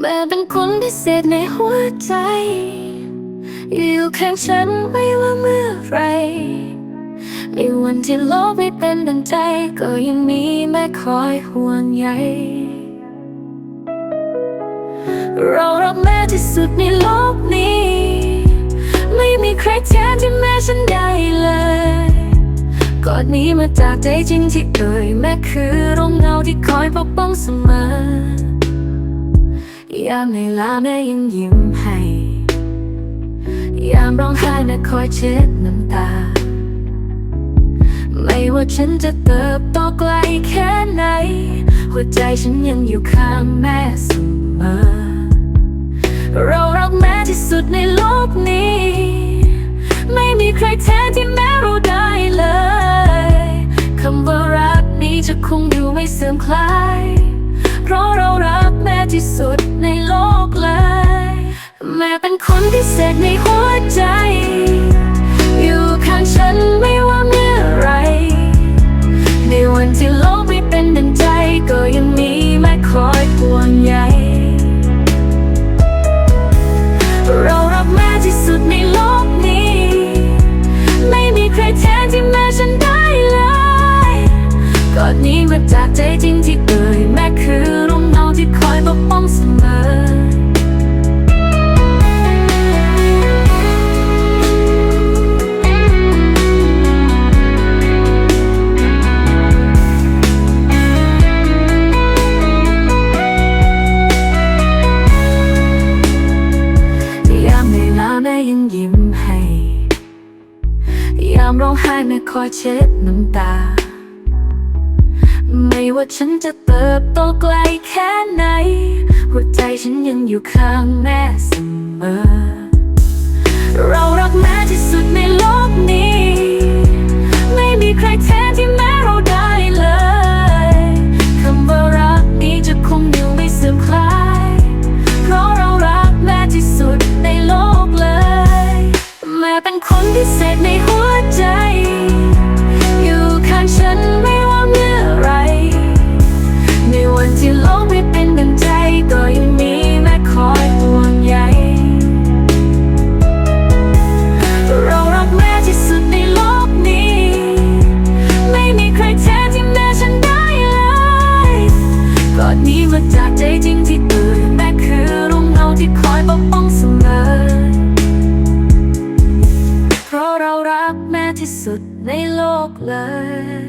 แม่เป็นคนพิเศษในหัวใจ อยู่ข้างฉันไม่ว่าเมื่อไรในวันที่โลกไม่เป็นดังใจ ก็ยังมีแม่คอยห่วงใยเรารักแม่ที่สุดในโลกนี้ ไม่มีใครแทนที่แม่ฉันได้เลยกอดนี้มาจากใจจริงที่เอ่ยแม่คือร่มเงาที่คอยปกป้องเสมอ ยามในลาแม่ยังยิ้มให้ ยามร้องไห้แม่คอยเช็ดน้ำตา ไม่ว่าฉันจะเติบโตไกลแค่ไหน หัวใจฉันยังอยู่ข้างแม่เสมอ เรารักแม่ที่สุดในโลกนี้ ไม่มีใครแทนที่แม่เราได้เลย คำว่ารักนี้จะคงอยู่ไม่เสื่อมคลาย เพราะเรารักแม่ที่สุดในโลกเลย แม่เป็นคนพิเศษในหัว อดนี้มาจากใจจริงที่เอ่ยแม่คือร่มเงาที่คอยปกป้องเสมอยามนลาแม่ยังยิ้มให้ ยามร้องไห้แม่คอยเช็ดน้ำตา ไม่ว่าฉันจะเติบโตไกลแค่ไหน หัวใจฉันยังอยู่ข้างแม่เสมอ เรารักแม่ที่สุดในโลกนี้ ไม่มีใครแทนที่แม่เราได้เลย คำว่ารักนี้จะคงอยู่ไม่เสื่อมคลาย เพราะเรารักแม่ที่สุดในโลกเลย แม่เป็นคนพิเศษในหัวใจ อยู่ข้างฉันไม่ สุดในโลกเลย